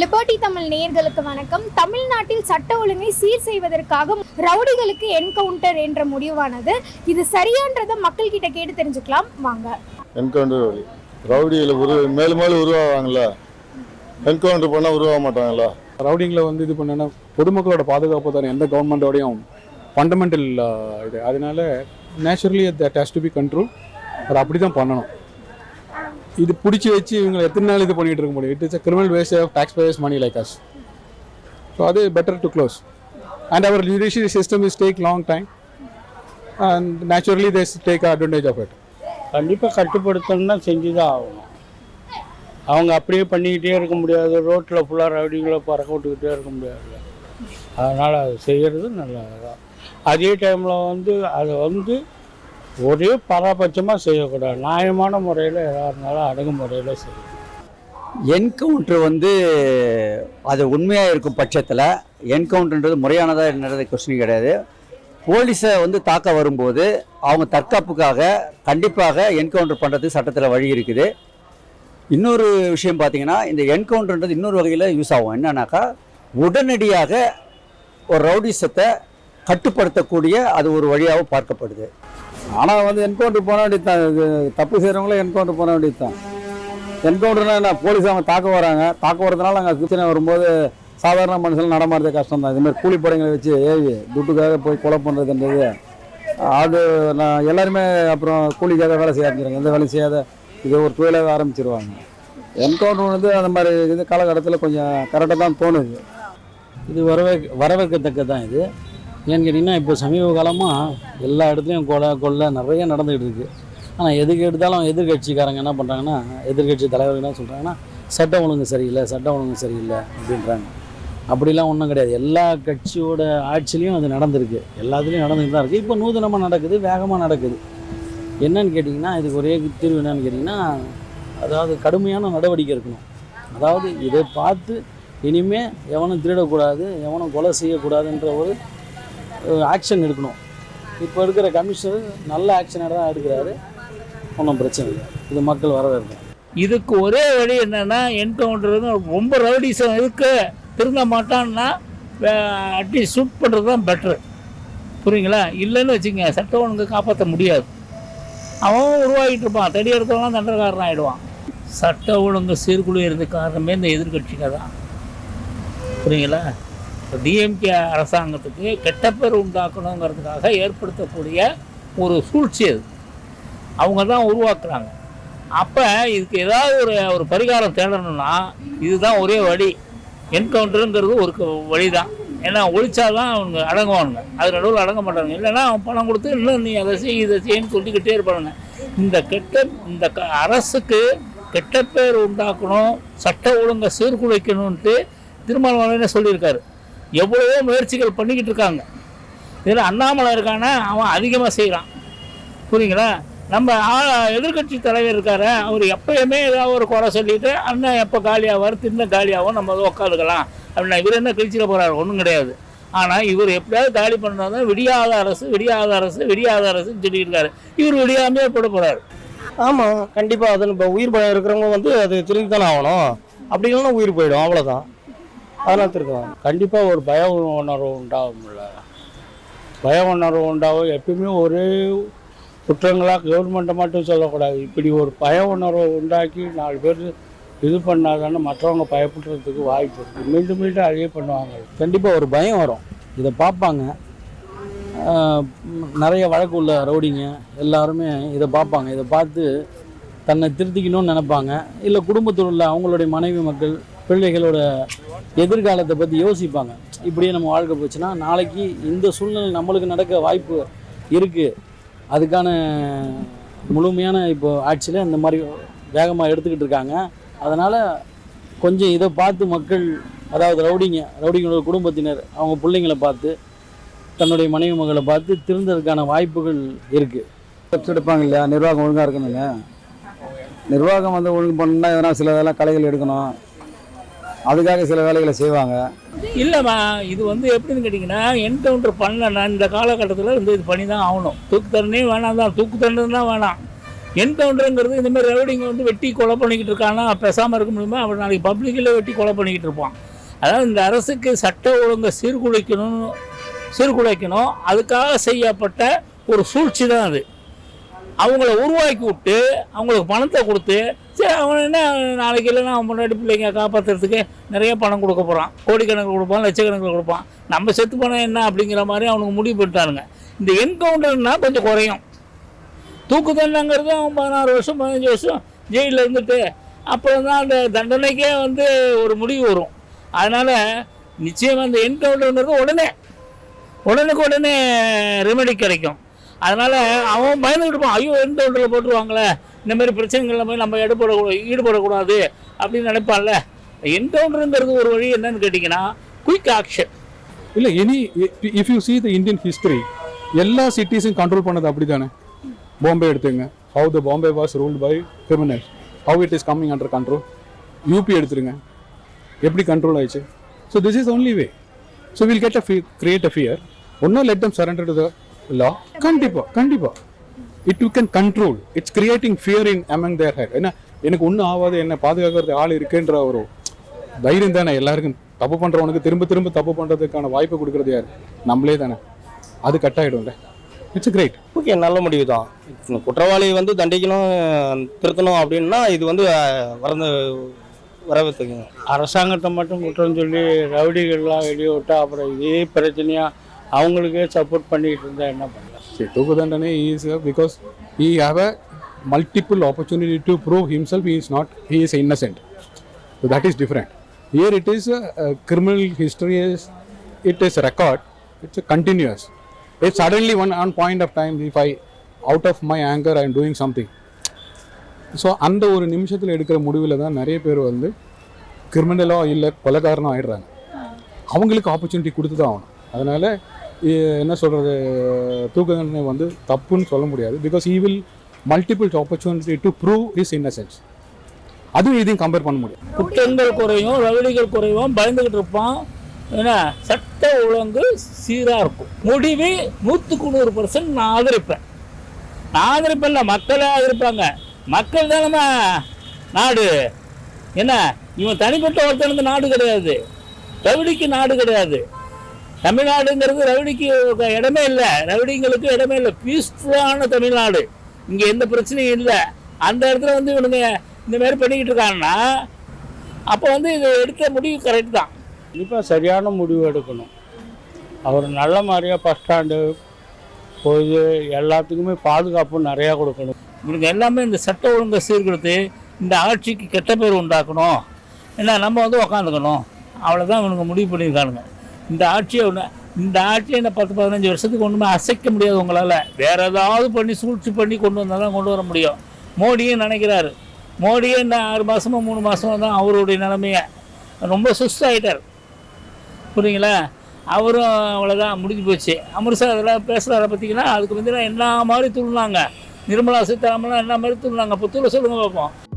Liberty Tamil நேயர்களுக்கு வணக்கம். தமிழ்நாட்டில் சட்ட ஒழுங்கை சீர் செய்வதற்காக ரவுடிகளுக்கு என்கவுண்டர் என்ற முடிவானது. இது சரியான்றதை மக்கள் கிட்ட கேட்டு தெரிஞ்சுக்கலாம். வாங்க. என்கவுண்டர் வழி. ரவுடியில் உரு மேலும் மேலும் உருவாவாங்களா என்கவுண்டர் பண்ணால் உருவாக மாட்டாங்களா ரவுடிங்கில் வந்து இது பண்ணனா பொதுமக்களோட பாதுகாப்பு தானே? எந்த கவர்மெண்டோடையும் ஃபண்டமெண்டல் இது. அதனால naturally that has to be control அது அப்படி தான் பண்ணணும். இது பிடிச்சி வச்சு இவங்க எத்தனை நாள் இது பண்ணிட்டு இருக்க முடியும்? It is a criminal waste of tax payers money like us so அது better to close and our judiciary system is take long time and naturally these take advantage of it கண்டிப்பாக கட்டுப்படுத்தணும்னா செஞ்சு தான் ஆகணும். அவங்க அப்படியே பண்ணிக்கிட்டே இருக்க முடியாது. ரோட்டில் ஃபுல்லாக ரவுடிங்களை பறக்க விட்டுக்கிட்டே இருக்க முடியாது. அதனால் அது செய்கிறது நல்லதுதான். அதே டைமில் வந்து அதை வந்து ஒரே பாரபட்சமாக செய்யக்கூடாது. நியாயமான முறையில் எதாக இருந்தாலும் அடங்குமுறையில் செய்யணும். என்கவுண்டர் வந்து அது உண்மையாக இருக்கும் பட்சத்தில் என்கவுண்டர்ன்றது முறையானதாக என்னது கொஸ்டின் கிடையாது. போலீஸை வந்து தாக்க வரும்போது அவங்க தற்காப்புக்காக கண்டிப்பாக என்கவுண்டர் பண்ணுறதுக்கு சட்டத்தில் வழி இருக்குது. இன்னொரு விஷயம் பார்த்தீங்கன்னா இந்த என்கவுண்டர்ன்றது இன்னொரு வகையில் யூஸ் ஆகும். என்னன்னாக்கா உடனடியாக ஒரு ரவுடிசத்தை கட்டுப்படுத்தக்கூடிய அது ஒரு வழியாகவும் பார்க்கப்படுது. ஆனால் வந்து என்கவுண்டர் போன வேண்டியது தான் இது தப்பு செய்கிறவங்களே என்கவுண்டர் போன வேண்டியது தான் என்கவுண்டர்னா என்ன? போலீஸ் அவங்க தாக்க வராங்க. தாக்க வரதுனால அங்கே பிரச்சனை வரும்போது சாதாரண மனுஷன் நடமாடுறது கஷ்டம் தான் இதுமாதிரி கூலிப்படைங்களை வச்சு ஏவி துட்டுக்காக போய் கொலை பண்ணுறதுன்றது அது நான் எல்லாருமே அப்புறம் கூலிக்காக வேலை செய்ய ஆரம்பிச்சிருங்க எந்த வேலையும் செய்யாத இது ஒரு தொழிலாக ஆரம்பிச்சிருவாங்க. என்கவுண்டர் வந்து அந்த மாதிரி இது காலகட்டத்தில் கொஞ்சம் கரெக்டாக தான் தோணுது. இது வரவே வரவேற்கத்தக்க தான் இது. ஏன்னு கேட்டிங்கன்னா இப்போ சமீப காலமாக எல்லா இடத்துலையும் கொலை கொள்ளை நிறைய நடந்துகிட்டு இருக்குது ஆனால் எதுக்கு எடுத்தாலும் எதிர்கட்சிக்காரங்க என்ன பண்ணுறாங்கன்னா எதிர்கட்சி தலைவர்கள் என்ன சொல்கிறாங்கன்னா சட்டம் ஒழுங்கு சரியில்லை சட்டம் ஒழுங்கு சரியில்லை அப்படின்றாங்க. அப்படிலாம் ஒன்றும் கிடையாது. எல்லா கட்சியோட ஆட்சிலையும் அது நடந்திருக்கு. எல்லாத்துலேயும் நடந்துகிட்டு தான் இருக்குது இப்போ நூதனமாக நடக்குது வேகமாக நடக்குது. என்னன்னு கேட்டிங்கன்னா இதுக்கு ஒரே தீர்வு என்னன்னு கேட்டிங்கன்னா அதாவது கடுமையான நடவடிக்கை இருக்கணும் அதாவது இதை பார்த்து இனிமே எவனும் திருடக்கூடாது எவனும் கொலை செய்யக்கூடாதுன்ற ஒரு ஆக்ஷன் எடுக்கணும். இப்போ இருக்கிற கமிஷனர் நல்ல ஆக்ஷனாக தான் எடுக்கிறாரு. ஒன்றும் பிரச்சனை இல்லை. இது மக்கள் வரவேற்கும் இதுக்கு ஒரே வழி என்னென்னா என்கவுண்டர் வந்து ரொம்ப ரவுடிசம் இருக்கு திருந்த மாட்டான்னா அட்லீஸ்ட் ஷூட் பண்ணுறது தான் பெட்ரு புரியுங்களா? இல்லைன்னு வச்சுங்க சட்டம் ஒழுங்கு காப்பாற்ற முடியாது. அவன் உருவாகிட்டு இருப்பான். தடி எடுத்தவங்களாம் தண்டக்காரன் ஆகிடுவான் சட்ட ஒழுங்கு சீர்குழு இருந்த காரணமே இந்த எதிர்கட்சிங்க தான். புரியுங்களா? டிஎம்கே அரசாங்கத்துக்கு கெட்ட பேர் உண்டாக்கணுங்கிறதுக்காக ஏற்படுத்தக்கூடிய ஒரு சூழ்ச்சி அது. அவங்க தான் உருவாக்குறாங்க. அப்போ இதுக்கு ஏதாவது ஒரு ஒரு பரிகாரம் தேடணும்னா இதுதான் ஒரே வழி. என்கவுண்டருங்கிறது ஒரு வழி தான் ஏன்னா ஒழிச்சாதான் அவங்க அடங்குவானுங்க. அது நடுவில் அடங்க மாட்டாங்க இல்லைன்னா அவன் பணம் கொடுத்து இன்னும் நீ அதை செய் இதை செய்யன்னு சொல்லிக்கிட்டே இருப்பானுங்க. இந்த கெட்ட இந்த க அரசுக்கு கெட்ட பேர் உண்டாக்கணும் சட்ட ஒழுங்கை சீர்குலைக்கணும்ன்ட்டு திருமணம் சொல்லியிருக்காரு. எவ்வளவோ முயற்சிகள் பண்ணிக்கிட்டு இருக்காங்க. இதில் அண்ணாமலை இருக்கானா? அவன் அதிகமாக செய்கிறான் புரியுங்களா? நம்ம எதிர்கட்சி தலைவர் இருக்காரு. அவர் எப்பயுமே ஏதாவது ஒரு குறை சொல்லிட்டு அண்ணன் எப்போ காலியாவார் தின்ன காலியாகவும் நம்ம அதை உட்காந்துக்கலாம் அப்படின்னா இவர் என்ன கிழிச்சிட போகிறாரு ஒன்றும் கிடையாது. ஆனால் இவர் எப்படியாவது காலி பண்ணால் தான் விடியாத அரசு விடியாத அரசு விடியாத அரசுன்னு சொல்லியிருக்காரு இவர் விடியாமையே போட போகிறார் ஆமாம் கண்டிப்பாக அது இப்போ உயிர் பயம் இருக்கிறவங்க வந்து அது திரும்பி தானே ஆகணும். அப்படி இல்லைன்னா உயிர் போயிடும். அவ்வளோதான் அதெல்லாம் திருக்கலாம் கண்டிப்பாக ஒரு பய உணர்வு உண்டாகும்ல. பய உணர்வு உண்டாகும். எப்பயுமே ஒரே குற்றங்களாக கவர்மெண்ட்டை மட்டும் சொல்லக்கூடாது. இப்படி ஒரு பய உணர்வை உண்டாக்கி நாலு பேர் இது பண்ணாதானே மற்றவங்க பயப்படுறதுக்கு வாய்ப்பு இருக்குது மீண்டும் மீண்டும் அதே பண்ணுவாங்க. கண்டிப்பாக ஒரு பயம் வரும். இதை பார்ப்பாங்க. நிறைய வழக்கு உள்ள ரவுடிங்க எல்லாருமே இதை பார்ப்பாங்க. இதை பார்த்து தன்னை திருத்திக்கணும்னு நினைப்பாங்க. இல்லை குடும்பத்தில் உள்ள அவங்களுடைய மனைவி மக்கள் பிள்ளைகளோட எதிர்காலத்தை பற்றி யோசிப்பாங்க. இப்படியே நம்ம வாழ்க்கை போச்சுன்னா நாளைக்கு இந்த சூழ்நிலை நம்மளுக்கு நடக்க வாய்ப்பு இருக்குது அதுக்கான முழுமையான இப்போ ஆட்சியில் இந்த மாதிரி வேகமாக எடுத்துக்கிட்டு இருக்காங்க. அதனால் கொஞ்சம் இதை பார்த்து மக்கள் அதாவது ரவுடிங்க ரவுடிங்களோட குடும்பத்தினர் அவங்க பிள்ளைங்களை பார்த்து தன்னுடைய மனைவி மகளை பார்த்து திருந்ததுக்கான வாய்ப்புகள் இருக்குது ஸ்டெப்ஸ் எடுப்பாங்க இல்லையா? நிர்வாகம் ஒழுங்காக இருக்கணுங்க நிர்வாகம் வந்து ஒழுங்கு பண்ணால் எதனா சில இதெல்லாம் கலைகள் எடுக்கணும். அதுக்காக சில வேலைகளை செய்வாங்க. இல்லைம்மா இது வந்து எப்படின்னு கேட்டிங்கன்னா என்கவுண்டர் பண்ணலன்னா இந்த காலகட்டத்தில் வந்து இது பண்ணி தான் ஆகணும். தூக்கு தண்டனையும் வேணாம் தான் தூக்கு தண்டனை தான் வேணாம் என்கவுண்டருங்கிறது இந்தமாதிரி ரவுடிங்க வந்து வெட்டி கொலை பண்ணிக்கிட்டு இருக்கானா பேசாமல் இருக்க முடியுமா? அவன் நாளைக்கு பப்ளிக்கில் வெட்டி கொலை பண்ணிக்கிட்டு இருப்பான். அதாவது இந்த அரசுக்கு சட்ட ஒழுங்கை சீர்குலைக்கணும் சீர்குலைக்கணும். அதுக்காக செய்யப்பட்ட ஒரு சூழ்ச்சி தான் அது. அவங்கள உருவாக்கி விட்டு அவங்களுக்கு பணத்தை கொடுத்து சரி அவன் என்ன நாளைக்கு இல்லைன்னா அவன் முன்னாடி பிள்ளைங்க காப்பாற்றுறதுக்கு நிறைய பணம் கொடுக்க போகிறான் கோடிக்கணக்கில் கொடுப்பான் லட்சக்கணக்கில் கொடுப்பான். நம்ம செத்து பணம் என்ன அப்படிங்கிற மாதிரி அவனுக்கு முடிவு பண்ணிட்டானுங்க. இந்த என்கவுண்டர்னால் கொஞ்சம் குறையும். தூக்கு தண்டங்கிறது அவன் பதினாறு வருஷம் பதினஞ்சு வருஷம் ஜெயிலில் இருந்துட்டு அப்புறம் தான் அந்த தண்டனைக்கே வந்து ஒரு முடிவு வரும். அதனால் நிச்சயமாக அந்த என்கவுண்டர்ங்கிறது உடனே உடனுக்கு உடனே ரெமெடி கிடைக்கும். அதனால் அவன் பயந்துக்கிட்டு இருப்பான். ஐயோ ஒன்றில் போட்டுருவாங்களே? இந்த மாதிரி பிரச்சனைகளில் போய் நம்ம ஈடுபட ஈடுபடக்கூடாது அப்படின்னு நினைப்பான்ல. என்கவுண்டருங்கிறது ஒரு வழி என்னன்னு கேட்டிங்கன்னா குயிக் ஆக்ஷன் இல்லை any if you see the Indian history எல்லா சிட்டிஸும் கண்ட்ரோல் பண்ணது அப்படி தானே பாம்பே எடுத்துங்க how the Bombay was ruled by criminal how it is coming under control UP எடுத்துருங்க. எப்படி கண்ட்ரோல் ஆயிடுச்சு? So this is only way so will get a ஃபி கிரியேட் அ ஃபியர் ஒன்றும் let them surrender to the law கண்டிப்பாக கண்டிப்பாக it you can control it's creating fear in among their head ஏன்னா எனக்கு ஒன்றும் ஆகாது என்னை பாதுகாக்கிறது ஆள் இருக்குன்ற ஒரு தைரியம் தானே எல்லாருக்கும். தப்பு பண்ணுறவனுக்கு திரும்ப திரும்ப தப்பு பண்ணுறதுக்கான வாய்ப்பு கொடுக்குறது யார்? நம்மளே தானே. அது கட் ஆகிடும்ல இட்ஸ் கிரேட் ஓகே நல்ல முடிவு தான் குற்றவாளி வந்து தண்டிக்கணும் திருத்தணும் அப்படின்னா இது வந்து வரந்து வரவேற்றுக்குங்க அரசாங்கத்தை மட்டும் குற்றம் சொல்லி ரவுடிகள்லாம் வெளியே விட்டா அப்புறம் இதே பிரச்சனையாக அவங்களுக்கு சப்போர்ட் பண்ணிக்கிட்டு இருந்தால் என்ன பண்ணலாம் சரி தூக்கு தண்டனை is because he have a multiple opportunity to prove himself he is not he is innocent that is different here it is criminal history is it is record it's continues if suddenly one on point of time if I out of my anger I am doing something so அந்த ஒரு நிமிஷத்தில் எடுக்கிற முடிவில் தான் நிறைய பேர் வந்து கிரிமினலாக இல்லை கொலைக்காரனாக ஆயிடுறாங்க அவங்களுக்கு ஆப்பர்ச்சுனிட்டி கொடுத்து தான் ஆகணும் அதனால் என்ன சொல்கிறது தூக்கு தண்டனை வந்து தப்புன்னு சொல்ல முடியாது. Because he will multiple opportunity to prove his innocence அதுவும் இதையும் கம்பேர் பண்ண முடியும். குற்றங்கள் குறையும் ரவுடிகள் குறையும் பயந்துக்கிட்டு இருப்பான். ஏன்னா சட்ட ஒழுங்கு சீராக இருக்கும். முடிவு நூற்றுக்கு நூறு பர்சன்ட் நான் ஆதரிப்பேன். நான் ஆதரிப்பேன்ல மக்களே ஆதரிப்பாங்க. மக்கள் தானே நாடு. என்ன? இவன் தனிப்பட்ட ஒருத்தனுக்கு நாடு கிடையாது. ரவுடிக்கு நாடு கிடையாது. தமிழ்நாடுங்கிறது ரவுடிக்கு இடமே இல்லை. ரவுடிங்களுக்கு இடமே இல்லை. பீஸ்ஃபுல்லான தமிழ்நாடு. இங்கே எந்த பிரச்சனையும் இல்லை. அந்த இடத்துல வந்து இவனுங்க இந்த மாதிரி பண்ணிக்கிட்டு இருக்காங்கன்னா அப்போ வந்து இது எடுத்த முடிவு கரெக்ட் தான். கண்டிப்பாக சரியான முடிவு எடுக்கணும். அவர் நல்ல மாதிரியாக பஸ் ஸ்டாண்டு போய் எல்லாத்துக்குமே பாதுகாப்பு நிறையா கொடுக்கணும். இவனுங்க எல்லாமே இந்த சட்ட ஒழுங்கை சீர்கெடுத்து இந்த ஆட்சிக்கு கெட்ட பேர் உண்டாக்கணும். ஏன்னா நம்ம வந்து உக்காந்துக்கணும். அவ்வளோதான் இவனுங்க முடிவு பண்ணியிருக்கானுங்க. இந்த ஆட்சியை ஒன்று இந்த ஆட்சியை இந்த பத்து பதினஞ்சு வருஷத்துக்கு ஒன்றுமே அசைக்க முடியாது உங்களால். வேறு ஏதாவது பண்ணி சூழ்ச்சி பண்ணி கொண்டு வந்தால் தான் கொண்டு வர முடியும். மோடியும் நினைக்கிறாரு. மோடியே இந்த ஆறு மாதமோ மூணு மாதமோ தான் அவருடைய நிலைமையை. ரொம்ப சுஸ்தாயிட்டார். புரியுங்களா? அவரும் அவ்வளோதான் முடிஞ்சு போச்சு. அமிர்தா அதெல்லாம் பேசுகிறார பார்த்தீங்கன்னா அதுக்கு வந்து என்ன மாதிரி துள்ளாங்க நிர்மலா சீதாராமன்லாம் என்ன மாதிரி துள்ளாங்க புத்தூரில் சொல்லுங்கள் சொல்லுங்க பார்ப்போம்